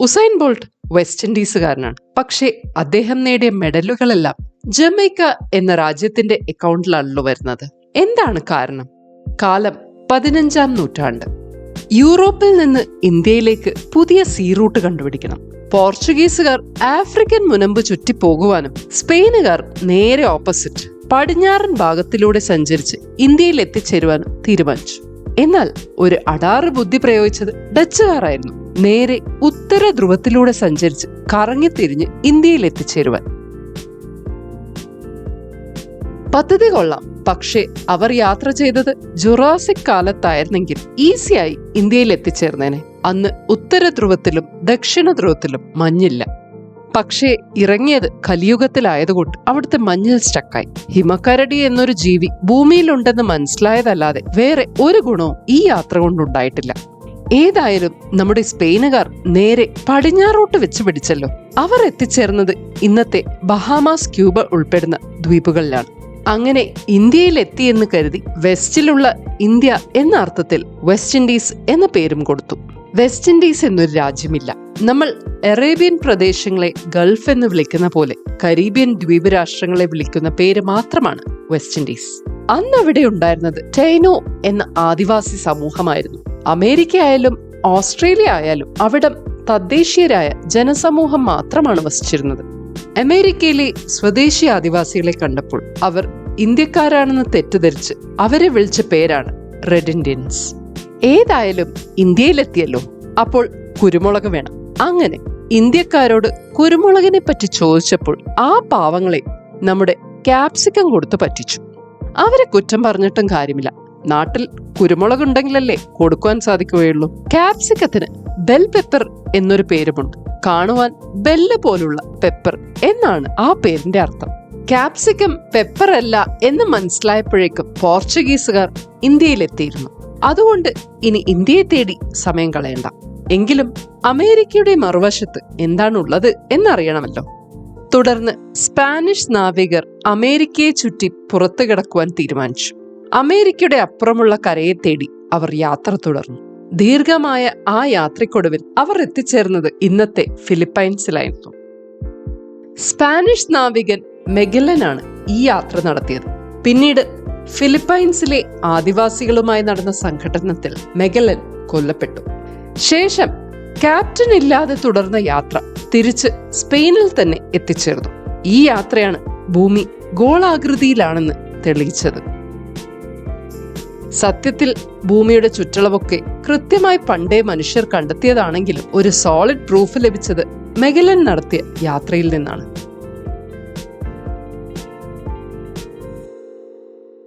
Usain bolt west ഇൻഡീസുകാരനാണ്. പക്ഷേ അദ്ദേഹം നേടിയ മെഡലുകളെല്ലാം ജമൈക്ക എന്ന രാജ്യത്തിന്റെ അക്കൗണ്ടിലാണല്ലോ വരുന്നത്. എന്താണ് കാരണം? കാലം പതിനഞ്ചാം നൂറ്റാണ്ട്. യൂറോപ്പിൽ നിന്ന് ഇന്ത്യയിലേക്ക് പുതിയ സീ റൂട്ട് കണ്ടുപിടിക്കണം. പോർച്ചുഗീസുകാർ ആഫ്രിക്കൻ മുനമ്പ് ചുറ്റി പോകുവാനും സ്പെയിനുകാർ നേരെ ഓപ്പോസിറ്റ് പടിഞ്ഞാറൻ ഭാഗത്തിലൂടെ സഞ്ചരിച്ച് ഇന്ത്യയിൽ എത്തിച്ചേരുവാനും തീരുമാനിച്ചു. എന്നാൽ ഒരു അടാറ് ബുദ്ധി പ്രയോഗിച്ചത് ഡച്ചുകാരായിരുന്നു. നേരെ ഉത്തര ധ്രുവത്തിലൂടെ സഞ്ചരിച്ച് കറങ്ങിത്തിരിഞ്ഞ് ഇന്ത്യയിൽ എത്തിച്ചേരുവാൻ പദ്ധതി കൊള്ളാം. പക്ഷേ അവർ യാത്ര ചെയ്തത് ജുറാസിക് കാലത്തായിരുന്നെങ്കിൽ ഈസിയായി ഇന്ത്യയിൽ എത്തിച്ചേർന്നേനെ അന്ന് ഉത്തര ധ്രുവത്തിലും ദക്ഷിണ ധ്രുവത്തിലും മഞ്ഞില്ല. പക്ഷേ ഇറങ്ങിയത് കലിയുഗത്തിലായതുകൊണ്ട് അവിടുത്തെ മഞ്ഞിൽ സ്റ്റക്കായി. ഹിമക്കരടി എന്നൊരു ജീവി ഭൂമിയിലുണ്ടെന്ന് മനസ്സിലായതല്ലാതെ വേറെ ഒരു ഗുണവും ഈ യാത്ര കൊണ്ടുണ്ടായിട്ടില്ല. ഏതായാലും നമ്മുടെ സ്പെയിനുകാർ നേരെ പടിഞ്ഞാറോട്ട് വെച്ച് പിടിച്ചല്ലോ. അവർ എത്തിച്ചേർന്നത് ഇന്നത്തെ ബഹാമാസ് ക്യൂബ ഉൾപ്പെടുന്ന ദ്വീപുകളിലാണ്. അങ്ങനെ ഇന്ത്യയിൽ എത്തിയെന്ന് കരുതി വെസ്റ്റിലുള്ള ഇന്ത്യ എന്ന അർത്ഥത്തിൽ വെസ്റ്റ് ഇൻഡീസ് എന്ന പേരും കൊടുത്തു. വെസ്റ്റ് ഇൻഡീസ് എന്നൊരു രാജ്യമില്ല. നമ്മൾ അറേബ്യൻ പ്രദേശങ്ങളെ ഗൾഫ് എന്ന് വിളിക്കുന്ന പോലെ കരീബിയൻ ദ്വീപ് രാഷ്ട്രങ്ങളെ വിളിക്കുന്ന പേര് മാത്രമാണ് വെസ്റ്റ് ഇൻഡീസ്. അന്ന് അവിടെ ഉണ്ടായിരുന്നത് ടൈനോ എന്ന ആദിവാസി സമൂഹമായിരുന്നു. അമേരിക്ക ആയാലും ഓസ്ട്രേലിയ ആയാലും അവിടം തദ്ദേശീയരായ ജനസമൂഹം മാത്രമാണ് വസിച്ചിരുന്നത്. അമേരിക്കയിലെ സ്വദേശി ആദിവാസികളെ കണ്ടപ്പോൾ അവർ ഇന്ത്യക്കാരാണെന്ന് തെറ്റിദ്ധരിച്ച് അവരെ വിളിച്ച പേരാണ് റെഡ് ഇന്ത്യൻസ് ഏതായാലും ഇന്ത്യയിലെത്തിയല്ലോ. അപ്പോൾ കുരുമുളക് വേണം. അങ്ങനെ ഇന്ത്യക്കാരോട് കുരുമുളകിനെ പറ്റി ചോദിച്ചപ്പോൾ ആ പാവങ്ങളെ നമ്മുടെ ക്യാപ്സിക്കം കൊടുത്തു പറ്റിച്ചു. അവരെ കുറ്റം പറഞ്ഞിട്ടും കാര്യമില്ല. നാട്ടിൽ കുരുമുളക് ഉണ്ടെങ്കിലല്ലേ കൊടുക്കുവാൻ സാധിക്കുകയുള്ളൂ. കാപ്സിക്കത്തിന് ബെൽ പെപ്പർ എന്നൊരു പേരുമുണ്ട്. കാണുവാൻ ബെല്ല് പോലുള്ള പെപ്പർ എന്നാണ് ആ പേരിന്റെ അർത്ഥം. കാപ്സിക്കം പെപ്പർ അല്ല എന്ന് മനസ്സിലായപ്പോഴേക്കും പോർച്ചുഗീസുകാർ ഇന്ത്യയിലെത്തിയിരുന്നു. അതുകൊണ്ട് ഇനി ഇന്ത്യയെ തേടി സമയം കളയണ്ട. എങ്കിലും അമേരിക്കയുടെ മറുവശത്ത് എന്താണുള്ളത് എന്നറിയണമല്ലോ. തുടർന്ന് സ്പാനിഷ് നാവികർ അമേരിക്കയെ ചുറ്റി പുറത്തു കിടക്കുവാൻ തീരുമാനിച്ചു. അമേരിക്കയുടെ അപ്പുറമുള്ള കരയെ തേടി അവർ യാത്ര തുടർന്നു. ദീർഘമായ ആ യാത്രയ്ക്കൊടുവിൽ അവർ എത്തിച്ചേർന്നത് ഇന്നത്തെ ഫിലിപ്പൈൻസിലായിരുന്നു. സ്പാനിഷ് നാവികൻ മെഗലനാണ് ഈ യാത്ര നടത്തിയത്. പിന്നീട് ഫിലിപ്പൈൻസിലെ ആദിവാസികളുമായി നടന്ന സംഘടനത്തിൽ മെഗലൻ കൊല്ലപ്പെട്ടു. ശേഷം ക്യാപ്റ്റൻ ഇല്ലാതെ തുടർന്ന യാത്ര തിരിച്ച് സ്പെയിനിൽ തന്നെ എത്തിച്ചേർന്നു. ഈ യാത്രയാണ് ഭൂമി ഗോളാകൃതിയിലാണെന്ന് തെളിയിച്ചത്. സത്യത്തിൽ ഭൂമിയുടെ ചുറ്റളവൊക്കെ കൃത്യമായി പണ്ടേ മനുഷ്യർ കണ്ടെത്തിയതാണെങ്കിലും ഒരു സോളിഡ് പ്രൂഫ് ലഭിച്ചത് മെഗലൻ നടത്തിയ യാത്രയിൽ നിന്നാണ്.